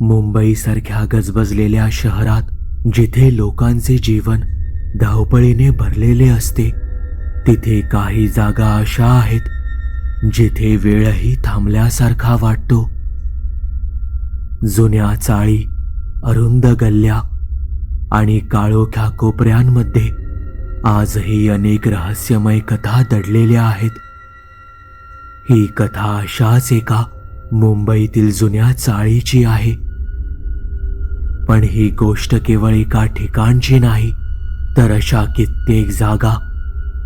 मुंबईसारख्या गजबजलेल्या शहरात जिथे लोकांचे जीवन धावपळीने भरलेले असते तिथे काही जागा अशा आहेत जिथे वेळही थांबल्यासारखा वाटतो. जुन्या चाळी अरुंद गल्ल्या आणि काळोख्या कोपऱ्यांमध्ये आजही अनेक रहस्यमय कथा दडलेल्या आहेत. ही कथा अशाच एका मुंबईतील जुन्या चाळीची आहे. पण ही गोष्ट केवळ एका ठिकाणची नाही तर अशा कित्येक जागा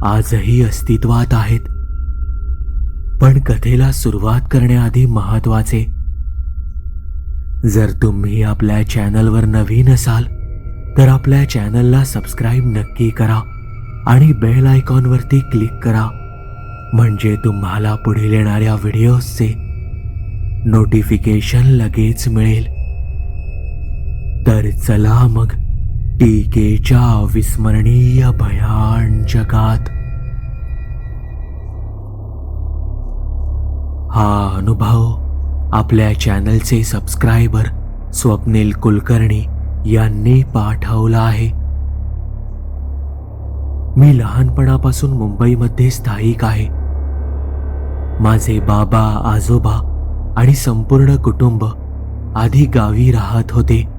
आजही अस्तित्वात आहेत. पण कथेला सुरुवात करण्याआधी महत्त्वाचे जर तुम्ही आपल्या चॅनलवर नवीन असाल तर आपल्या चॅनलला सबस्क्राईब नक्की करा आणि बेल आयकॉनवरती क्लिक करा म्हणजे तुम्हाला पुढील येणाऱ्या व्हिडिओजचे नोटिफिकेशन लगेच मिळेल. तर चला मग. टीकेच्या अविस्मरणीय भयान जगात. हा अनुभव आपल्या चॅनलचे सबस्क्रायबर स्वप्नील कुलकर्णी यांनी पाठवला आहे. मी लहानपणापासून मुंबईमध्ये स्थायिक आहे. माझे बाबा आजोबा आणि संपूर्ण कुटुंब आधी गावी राहत होते.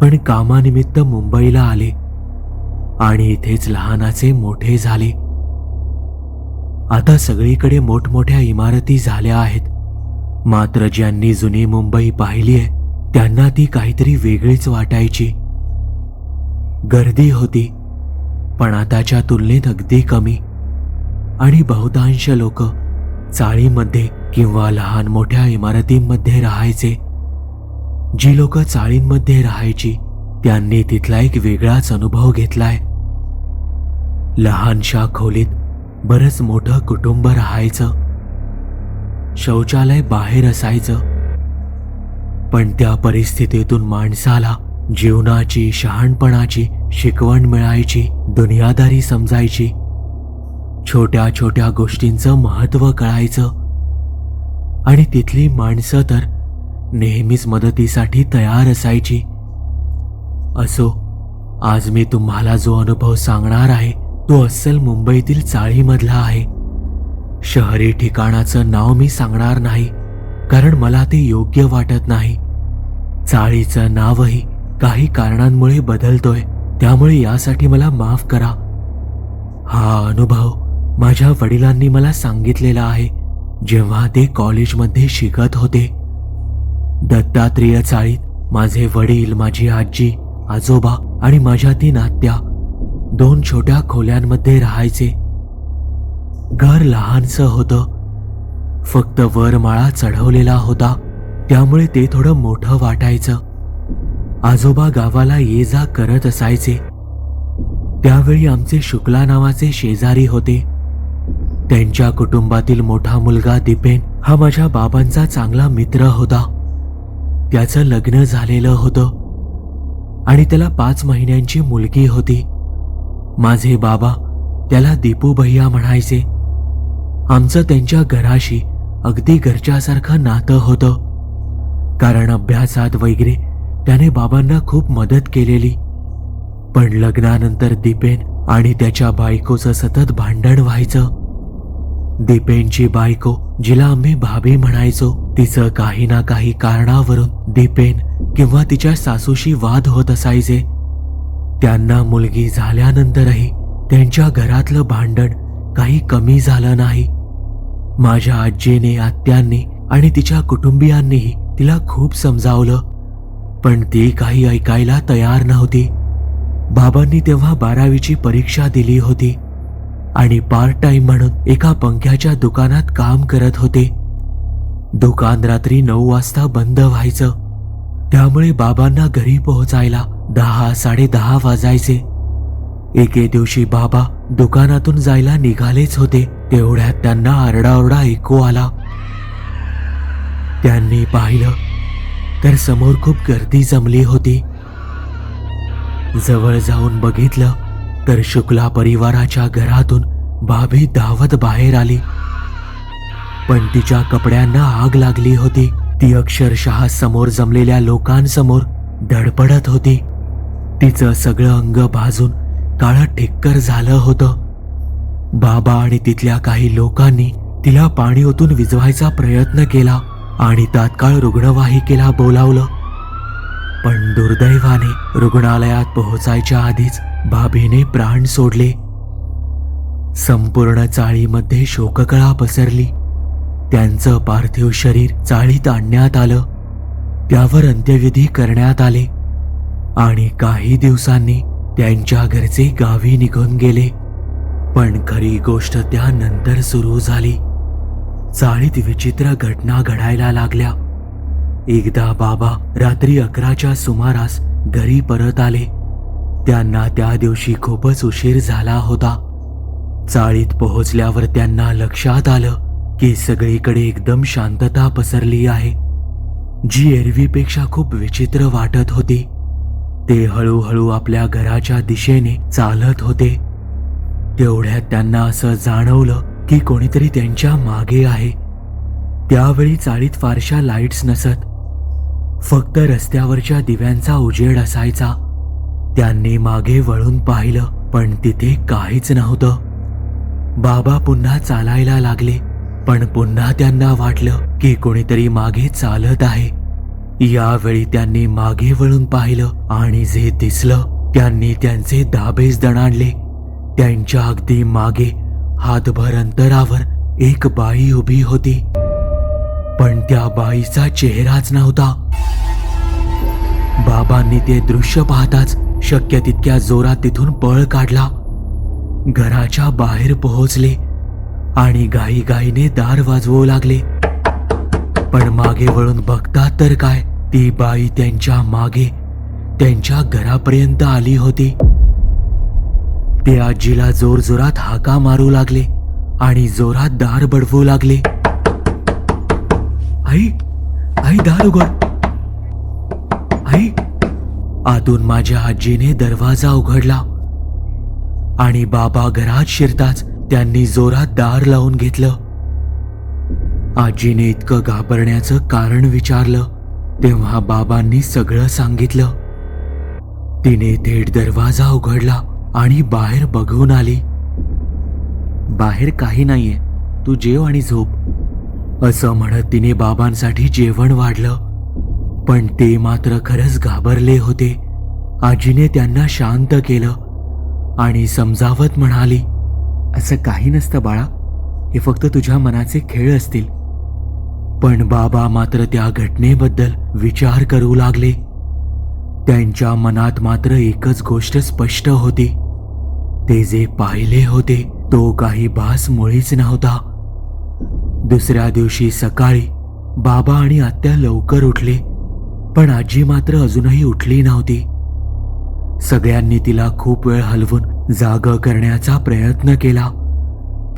पण कामानिमित्त मुंबईला आले आणि इथेच लहानाचे मोठे झाले. आता सगळीकडे मोठमोठ्या इमारती झाल्या आहेत. मात्र ज्यांनी जुनी मुंबई पाहिली आहे त्यांना ती काहीतरी वेगळीच वाटायची. गर्दी होती पण आताच्या तुलनेत अगदी कमी. आणि बहुतांश लोक चाळीमध्ये किंवा लहान मोठ्या इमारतींमध्ये राहायचे. जी लोक चाळींमध्ये राहायची त्यांनी तिथला एक वेगळाच अनुभव घेतलाय. लहानशा खोलीत बरंच मोठं कुटुंब राहायचं. शौचालय बाहेर असायचं. पण त्या परिस्थितीतून माणसाला जीवनाची शहाणपणाची शिकवण मिळायची दुनियादारी समजायची. छोट्या छोट्या गोष्टींचं महत्त्व कळायचं. आणि तिथली माणसं तर नेहमीच मदतीसाठी तयार असायची. असो आज मी तुम्हाला जो अनुभव सांगणार आहे तो अस्सल मुंबईतील चाळीमधला आहे. शहरी ठिकाणाचं नाव मी सांगणार नाही कारण मला ते योग्य वाटत नाही. चाळीचं नावही काही कारणांमुळे बदलतोय त्यामुळे यासाठी मला माफ करा. हा अनुभव माझ्या वडिलांनी मला सांगितलेला आहे जेव्हा ते कॉलेजमध्ये शिकत होते. दत्तात्रेय चाळीत माझे वडील माझी आजी आजोबा आणि माझ्या तीन आत्या दोन छोट्या खोल्यांमध्ये राहायचे. घर लहानसं होतं. फक्त वर माळा चढवलेला होता. त्यामुळे ते थोडं मोठं वाटायचं. आजोबा गावाला ये जा करत असायचे. त्यावेळी आमचे शुक्ला नावाचे शेजारी होते. त्यांच्या कुटुंबातील मोठा मुलगा दिपेन हा माझ्या बाबांचा चांगला मित्र होता. त्याचं लग्न झालेलं होतं. आणि त्याला पाच महिन्यांची मुलगी होती. माझे बाबा त्याला दीपू भैया म्हणायचे. आमचं त्यांच्या घराशी अगदी घरच्यासारखं नातं होतं. कारण अभ्यासात वगैरे त्याने बाबांना खूप मदत केलेली. पण लग्नानंतर दीपेन आणि त्याच्या बायकोचं सतत भांडण व्हायचं. दीपेनची बायको जिला आम्ही भाभी म्हणायचो. तिचं काही ना काही कारणावरून दीपेन किंवा तिच्या सासूशी वाद होत असायचे. त्यांना मुलगी झाल्यानंतरही त्यांच्या घरातलं भांडण काही कमी झालं नाही. माझ्या आजीने आत्यांनी आणि तिच्या कुटुंबियांनीही तिला खूप समजावलं. पण ती काही ऐकायला तयार नव्हती. बाबांनी तेव्हा बारावीची परीक्षा दिली होती आणि पार्ट टाइम म्हणून एका पंख्याच्या दुकानात काम करत होते. दुकान रात्री नऊ वाजता बंद व्हायचं. त्यामुळे बाबांना घरी पोहोचायला दहा साडे दहा वाजायचे. एके दिवशी बाबा दुकानातून जायला निघालेच होते. तेवढ्यात त्यांना आरडाओरडा ऐकू आला. त्यांनी पाहिलं तर समोर खूप गर्दी जमली होती. जवळ जाऊन बघितलं तर शुक्ला परिवाराच्या घरातून भाभी धावत बाहेर आली. पण तिच्या कपड्यांना आग लागली होती. ती अक्षरशः समोर जमलेल्या लोकांसमोर धडपडत होती. तिचं सगळं अंग भाजून काळं ठिक्कर झालं होतं. बाबा आणि तिथल्या काही लोकांनी तिला पाणी ओतून विजवायचा प्रयत्न केला आणि तात्काळ रुग्णवाहिकेला बोलावलं. पण दुर्दैवाने रुग्णालयात पोहोचायच्या आधीच बाबीने प्राण सोडले. संपूर्ण चाळीमध्ये शोककळा पसरली. त्यांचं पार्थिव शरीर चाळीत आणण्यात आलं. त्यावर अंत्यविधी करण्यात आले. आणि काही दिवसांनी त्यांच्या घरचे गावी निघून गेले. पण खरी गोष्ट त्यानंतर सुरू झाली. चाळीत विचित्र घटना घडायला लागल्या. एकदा बाबा रात्री अकराच्या सुमारास घरी परत आले. त्यांना त्या दिवशी खूपच उशीर झाला होता. चाळीत पोहोचल्यावर त्यांना लक्षात आलं. की सगळीकडे एकदम शांतता पसरली आहे. जी एरवीपेक्षा खूप विचित्र वाटत होती. ते हळूहळू आपल्या घराच्या दिशेने चालत होते. तेवढ्यात त्यांना असं जाणवलं की कोणीतरी त्यांच्या मागे आहे. त्यावेळी चाळीत फारशा लाईट्स नसत. फक्त रस्त्यावरच्या दिव्यांचा उजेड असायचा. त्यांनी मागे वळून पाहिलं पण तिथे काहीच नव्हतं. बाबा पुन्हा चालायला लागले. पण पुन्हा त्यांना वाटलं की कोणीतरी मागे चालत आहे. यावेळी त्यांनी मागे वळून पाहिलं आणि जे दिसलं त्यांनी त्यांचे दाबेच दणाणले त्यांच्या अगदी मागे हातभर अंतरावर एक बाई उभी होती. पण त्या बाईचा चेहराच नव्हता. बाबांनी ते दृश्य पाहताच शक्य तितक्या जोरात तिथून पळ काढला. घराच्या बाहेर पोहोचले. आणि गाई गाईने दार वाजवू लागले. पण मागे वळून बघतात तर काय ती बाई त्यांच्या मागे त्यांच्या घरापर्यंत आली होती. ते आजीला जोर जोरात हाका मारू लागले आणि जोरात दार बडवू लागले. आई आई दार उघड. आई. आतून माझ्या आजीने दरवाजा उघडला. आणि बाबा घरात शिरताच त्यांनी जोरात दार लावून घेतलं. आजीने इतकं घाबरण्याचं कारण विचारलं तेव्हा बाबांनी सगळं सांगितलं. तिने थेट दरवाजा उघडला आणि बाहेर बघून आली. बाहेर काही नाहीये तू जेव आणि झोप असं म्हणत तिने बाबांसाठी जेवण वाढलं. पण ते मात्र खरंच घाबरले होते. आजीने त्यांना शांत केलं आणि समजावत म्हणाली असं काही नसतं बाळा. हे फक्त तुझ्या मनाचे खेळ असतील. पण बाबा मात्र त्या घटनेबद्दल विचार करू लागले. त्यांच्या मनात मात्र एकच गोष्ट स्पष्ट होती. ते जे पाहिले होते तो काही भास मुळीच नव्हता. दुसऱ्या दिवशी सकाळी बाबा आणि आत्या लवकर उठले पण आजी मात्र अजूनही उठली नव्हती. सगळ्यांनी तिला खूप वेळ हलवून जाग करण्याचा प्रयत्न केला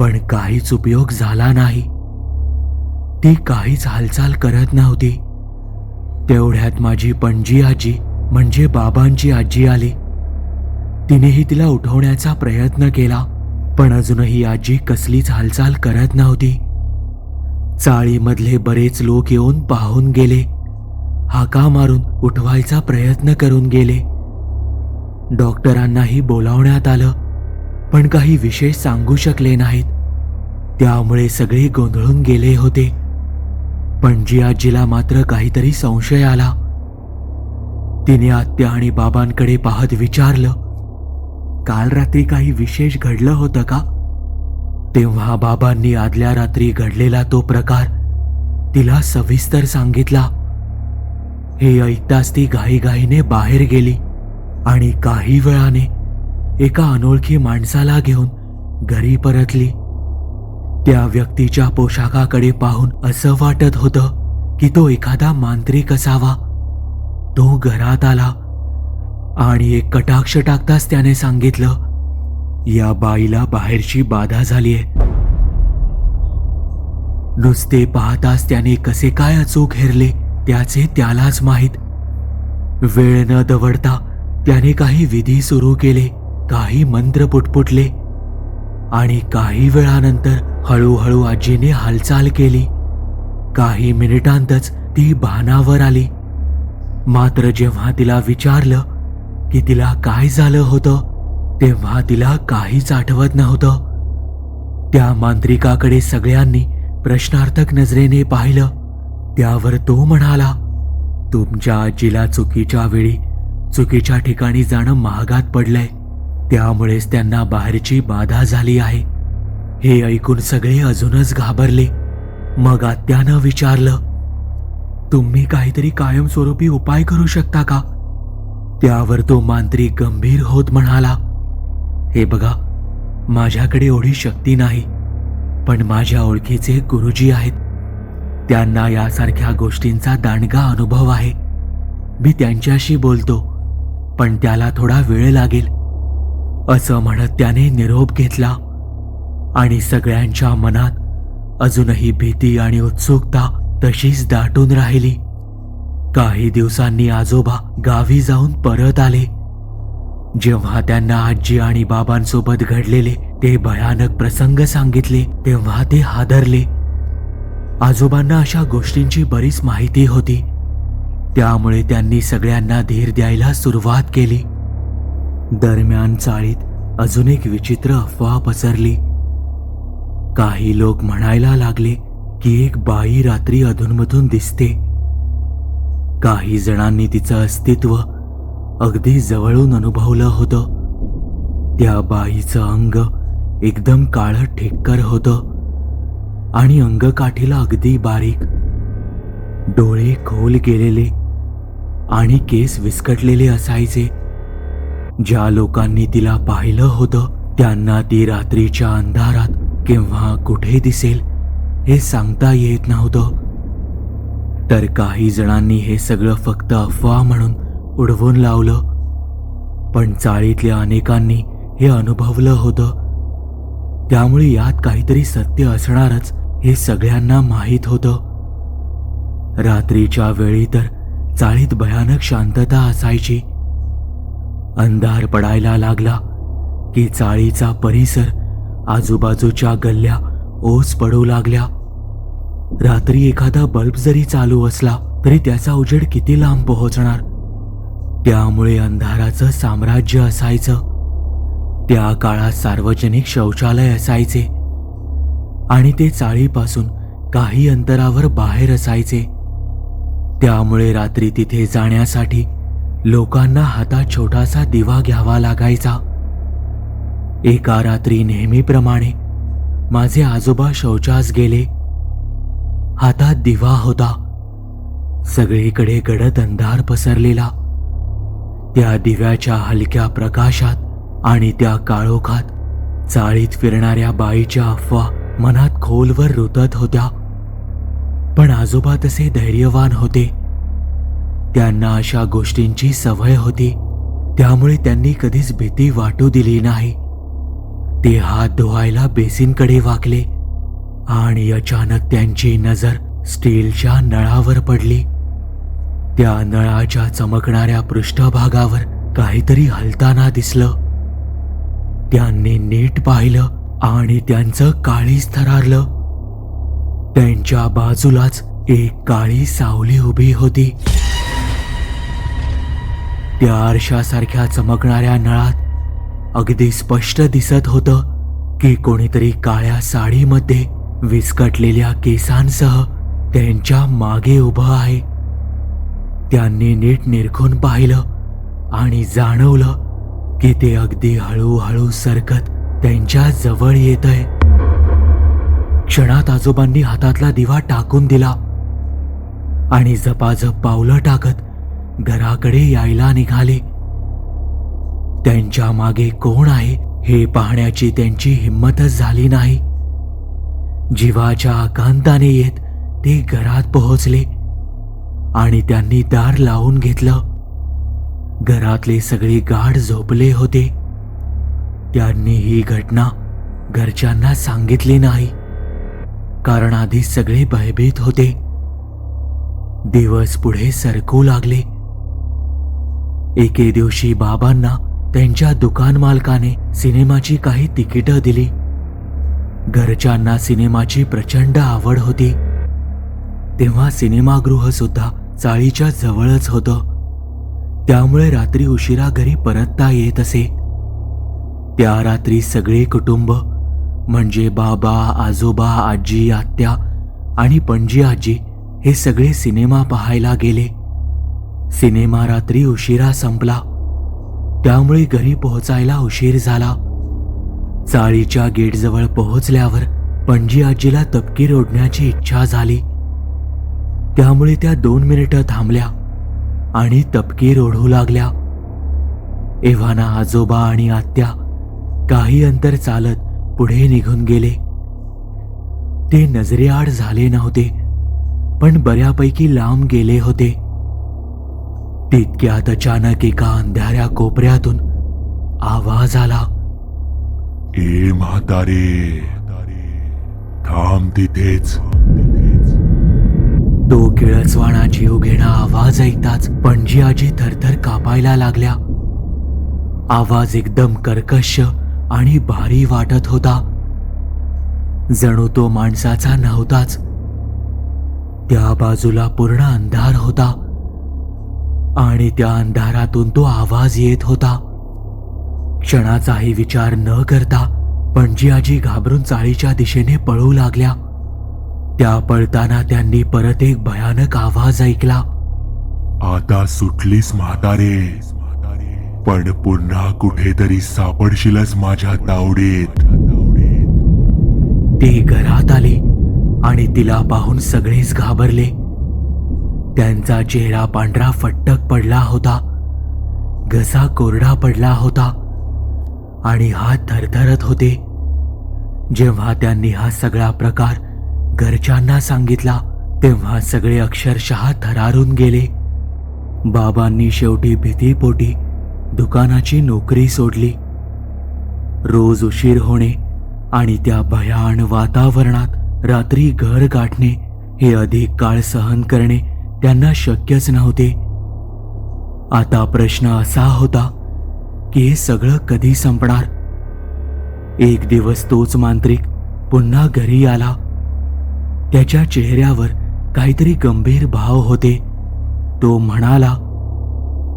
पण काहीच उपयोग झाला नाही. ती काहीच हालचाल करत नव्हती. तेवढ्यात माझी पणजी आजी म्हणजे बाबांची आजी आली. तिनेही तिला उठवण्याचा प्रयत्न केला पण अजूनही आजी कसलीच हालचाल करत नव्हती. चाळीमधले बरेच लोक येऊन पाहून गेले. हाका मारून उठवायचा प्रयत्न करून गेले. डॉक्टरांनाही बोलावण्यात आलं पण काही विशेष सांगू शकले नाहीत. त्यामुळे सगळे गोंधळून गेले होते. पणजी आजीला मात्र काहीतरी संशय आला. तिने आत्या आणि बाबांकडे पाहत विचारलं काल रात्री काही विशेष घडलं होतं का? तेव्हा बाबांनी आदल्या रात्री घडलेला तो प्रकार तिला सविस्तर सांगितला. हे ऐकताच ती घाईघाईने बाहेर गेली. आणि काही वेळाने एका अनोळखी माणसाला घेऊन घरी परतली. त्या व्यक्तीच्या पोशाखाकडे पाहून असं वाटत होतं की तो एखादा मांत्रिक असावा. तो घरात आला आणि एक कटाक्ष टाकताच त्याने सांगितलं या बाईला बाहेरची बाधा झालीये. नुसते पाहताच त्याने कसे काय अचूक हेरले त्याचे त्यालाच माहीत. वेळ न दवडता त्याने काही विधी सुरू केले काही मंत्र पुटपुटले आणि काही वेळानंतर हळूहळू आजीने हालचाल केली. काही मिनिटांतच ती भानावर आली. मात्र जेव्हा तिला विचारलं की तिला काय झालं होतं तेव्हा तिला काहीच आठवत नव्हतं. त्या मांत्रिकाकडे सगळ्यांनी प्रश्नार्थक नजरेने पाहिलं. त्यावर तो म्हणाला तुमच्या आजीला चुकीच्या वेळी चुकीच्या ठिकाणी जाणं महागात पडलंय. त्यामुळेच त्यांना बाहेरची बाधा झाली आहे. हे ऐकून सगळे अजूनच घाबरले. मग आत्यानं विचारलं तुम्ही काहीतरी कायमस्वरूपी उपाय करू शकता का? त्यावर तो मांत्रिक गंभीर होत म्हणाला हे बघा माझ्याकडे एवढी शक्ती नाही पण माझ्या ओळखीचे गुरुजी आहेत. त्यांना यासारख्या गोष्टींचा दांडगा अनुभव आहे. मी त्यांच्याशी बोलतो. पण त्याला थोडा वेळ लागेल. असं म्हणत त्याने निरोप घेतला आणि सगळ्यांच्या मनात अजूनही भीती आणि उत्सुकता तशीच दाटून राहिली. काही दिवसांनी आजोबा गावी जाऊन परत आले. जेव्हा त्यांना आजी आणि बाबांसोबत घडलेले ते भयानक प्रसंग सांगितले तेव्हा ते हादरले. आजोबांना अशा गोष्टींची बरीच माहिती होती. त्यामुळे त्यांनी सगळ्यांना धीर द्यायला सुरुवात केली. दरम्यान चाळीत अजून एक विचित्र अफवा पसरली. काही लोक म्हणायला लागले की एक बाई रात्री अधूनमधून दिसते. काही जणांनी तिचं अस्तित्व अगदी जवळून अनुभवलं होतं. त्या बाईचं अंग एकदम काळं ठेक्कर होतं आणि अंगकाठीला अगदी बारीक. डोळे खोल गेलेले. आणि केस विस्कटलेले असायचे. ज्या लोकांनी तिला पाहिलं होतं त्यांना ती रात्रीच्या अंधारात केव्हा कुठे दिसेल हे सांगता येत नव्हतं. तर काही जणांनी हे सगळं फक्त अफवा म्हणून उडवून लावलं. पण चाळीतल्या अनेकांनी हे अनुभवलं होतं. त्यामुळे यात काहीतरी सत्य असणारच हे सगळ्यांना माहीत होतं. रात्रीच्या वेळी तर चाळीत भयानक शांतता असायची. अंधार पडायला लागला की चाळीचा परिसर आजूबाजूच्या गल्ल्या ओस पडू लागल्या. रात्री एखादा बल्ब जरी चालू असला तरी त्याचा उजेड किती लांब पोहोचणार? त्यामुळे अंधाराचं साम्राज्य असायचं. त्या काळात सार्वजनिक शौचालय असायचे. आणि ते चाळीपासून काही अंतरावर बाहेर असायचे. त्यामुळे रात्री तिथे जाण्यासाठी लोकांना हातात छोटासा दिवा घ्यावा लागायचा. एका रात्री नेहमीप्रमाणे माझे आजोबा शौचास गेले. हातात दिवा होता. सगळीकडे गडद अंधार पसरलेला. त्या दिव्याच्या हलक्या प्रकाशात आणि त्या काळोखात चाळीत फिरणाऱ्या बाईच्या अफवा मनात खोलवर रुतत होत्या. पण आजोबा तसे धैर्यवान होते. त्यांना अशा गोष्टींची सवय होती. त्यामुळे त्यांनी कधीच भीती वाटू दिली नाही. ते हात धुवायला बेसिनकडे वाकले आणि अचानक त्यांची नजर स्टीलच्या नळावर पडली. त्या नळाच्या चमकणाऱ्या पृष्ठभागावर काहीतरी हलताना दिसलं. त्यांनी नीट पाहिलं आणि त्यांचं काळीच थरारलं. त्यांच्या बाजूलाच एक काळी सावली उभी होती. त्या आरशासारख्या चमकणाऱ्या नळात अगदी स्पष्ट दिसत होतं की कोणीतरी काळ्या साडीमध्ये विस्कटलेल्या केसांसह त्यांच्या मागे उभं आहे. त्यांनी नीट निरखून पाहिलं आणि जाणवलं की ते अगदी हळूहळू सरकत त्यांच्या जवळ येत आहे क्षणात आजोबांनी हातातला दिवा टाकून दिला. आणि जपाजप पावलं टाकत घराकडे यायला निघाले. त्यांच्या मागे कोण आहे हे पाहण्याची त्यांची हिंमतच झाली नाही. जीवाच्या आकांताने येत ते घरात पोहोचले. आणि त्यांनी दार लावून घेतलं. घरातले सगळे गाढ झोपले होते. त्यांनी ही घटना घरच्यांना सांगितली नाही. कारण आधी सगळे भयभीत होते. दिवस पुढे सरकू लागले. एके दिवशी बाबांना त्यांच्या दुकान मालकाने सिनेमाची काही तिकीटं दिली. घरच्यांना सिनेमाची प्रचंड आवड होती. तेव्हा सिनेमागृह सुद्धा चाळीच्या जवळच होतं. त्यामुळे रात्री उशिरा घरी परतता येत असे. त्या रात्री सगळे कुटुंब म्हणजे बाबा आजोबा आजी आत्या आणि पणजी आजी हे सगळे सिनेमा पाहायला गेले. सिनेमा रात्री उशिरा संपला. त्यामुळे घरी पोहोचायला उशीर झाला. चाळीच्या गेटजवळ पोहोचल्यावर पणजी आजीला तपकीर ओढण्याची इच्छा झाली. त्यामुळे त्या दोन मिनिटं थांबल्या आणि तपकीर ओढू लागल्या. एव्हाना आजोबा आणि आत्या काही अंतर चालत पुढे निघून गेले. ते नजरेआड झाले नव्हते पण बऱ्यापैकी लांब गेले होते. तितक्यात अचानक एका अंधाऱ्या कोपऱ्यातून आवाज आला. ए म्हातारे थांब तिथेच. तो किळसवाणा जीव घेणा आवाज ऐकताच पणजी आजी थरथर कापायला लागल्या. आवाज एकदम कर्कश आणि भारी वाटत होता. जणू तो माणसाचा नव्हताच. त्या बाजूला पूर्ण अंधार होता. आणि त्या अंधारातून तो आवाज येत होता. क्षणाचाही विचार न करता पणजी आजी घाबरून चाळीच्या दिशेने पळू लागल्या. त्या पळताना त्यांनी परत एक भयानक आवाज ऐकला. आता सुटलीस म्हातारे. पण पुन्हा कुठेतरी सापडशीलच माझ्या तावडीत. ती घरात आली आणि तिला पाहून सगळेच घाबरले. त्यांचा चेहरा पांढरा फट्टक पडला होता घसा कोरडा पडला होता आणि हात थरथरत होते. जेव्हा त्यांनी हा सगळा प्रकार घरच्यांना सांगितला तेव्हा सगळे अक्षरशः थरारून गेले. बाबांनी शेवटी भीतीपोटी दुकानाची नोकरी सोडली. रोज उशीर होणे आणि त्या भयान वातावरणात रात्री घर गाठणे हे अधिक काळ सहन करणे त्यांना शक्यच नव्हते. आता प्रश्न असा होता की हे सगळं कधी संपणार? एक दिवस तोच मांत्रिक पुन्हा घरी आला. त्याच्या चेहऱ्यावर काहीतरी गंभीर भाव होते. तो म्हणाला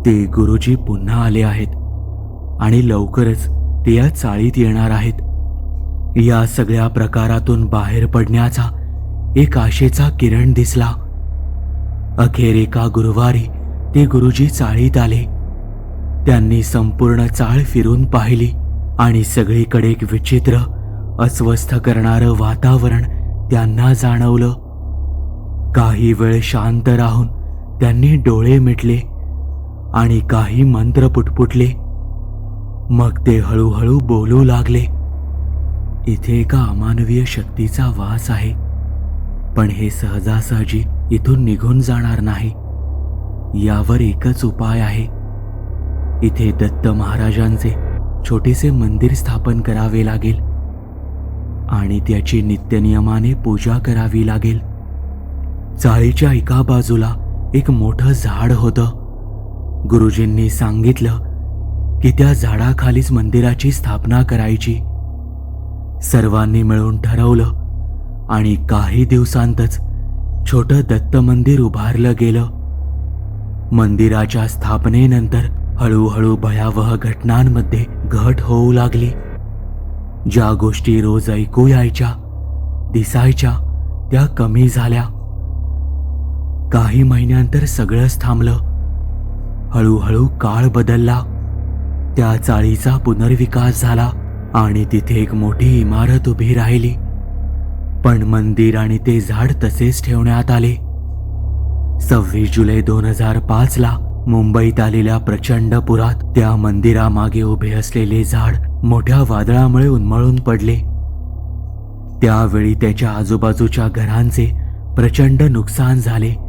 ते गुरुजी पुन्हा आले आहेत आणि लवकरच ते या चाळीत येणार आहेत. या सगळ्या प्रकारातून बाहेर पडण्याचा एक आशेचा किरण दिसला. अखेर एका गुरुवारी ते गुरुजी चाळीत आले. त्यांनी संपूर्ण चाळ फिरून पाहिली आणि सगळीकडे एक विचित्र अस्वस्थ करणारं वातावरण त्यांना जाणवलं. काही वेळ शांत राहून त्यांनी डोळे मिटले. आणि काही मंत्र पुटपुटले. मग ते हळूहळू बोलू लागले. इथे एका अमानवीय शक्तीचा वास आहे पण हे सहजासहजी इथून निघून जाणार नाही. यावर एकच उपाय आहे. इथे दत्त महाराजांचे छोटेसे मंदिर स्थापन करावे लागेल आणि त्याची नित्यनियमाने पूजा करावी लागेल. चाळीच्या एका बाजूला एक मोठं झाड होतं. गुरुजींनी सांगितलं की त्या झाडाखालीच मंदिराची स्थापना करायची. सर्वांनी मिळून ठरवलं आणि काही दिवसांतच छोटं दत्त मंदिर उभारलं गेलं. मंदिराच्या स्थापनेनंतर हळूहळू भयावह घटनांमध्ये घट होऊ लागली. ज्या गोष्टी रोज ऐकू यायच्या दिसायच्या त्या कमी झाल्या. काही महिन्यांतर सगळंच थांबलं. हळूहळू काळ बदलला. त्या चाळीचा पुनर्विकास झाला आणि तिथे एक मोठी इमारत उभी राहिली. पण मंदिर आणि ते झाड तसेच ठेवण्यात आले. सव्वीस जुलै दोन हजार पाच ला मुंबईत आलेल्या प्रचंड पुरात त्या मंदिरामागे उभे असलेले झाड मोठ्या वादळामुळे उन्मळून पडले. त्यावेळी त्याच्या आजूबाजूच्या घरांचे प्रचंड नुकसान झाले.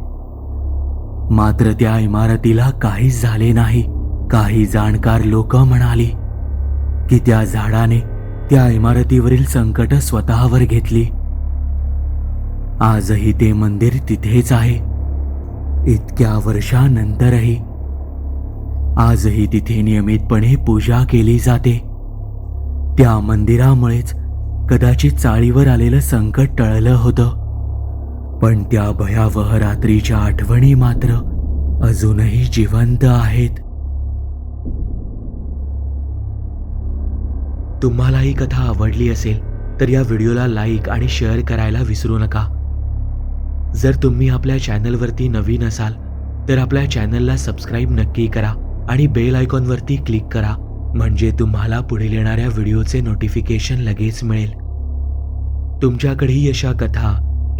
मात्र त्या इमारतीला काहीच झाले नाही. काही जाणकार लोक म्हणाली की त्या झाडाने त्या इमारतीवरील संकट स्वतःवर घेतली. आजही ते मंदिर तिथेच आहे. इतक्या वर्षानंतरही आजही तिथे नियमितपणे पूजा केली जाते. त्या मंदिरामुळेच कदाचित चाळीवर आलेलं संकट टळलं होतं. पण त्या भयावह रात्रीच्या आठवणी मात्र अजूनही जिवंत आहेत. तुम्हाला ही कथा आवडली असेल तर या व्हिडिओला लाईक आणि शेअर करायला विसरू नका. जर तुम्ही आपल्या चॅनलवरती नवीन असाल तर आपल्या चॅनलला सबस्क्राईब नक्की करा आणि बेल आयकॉनवरती क्लिक करा म्हणजे तुम्हाला पुढील येणाऱ्या व्हिडिओचे नोटिफिकेशन लगेच मिळेल. तुमच्याकडेही अशा कथा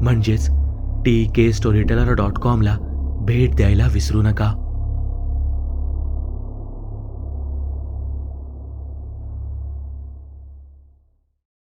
म्हणजेच T K story teller dot कॉमला भेट द्यायला विसरू नका.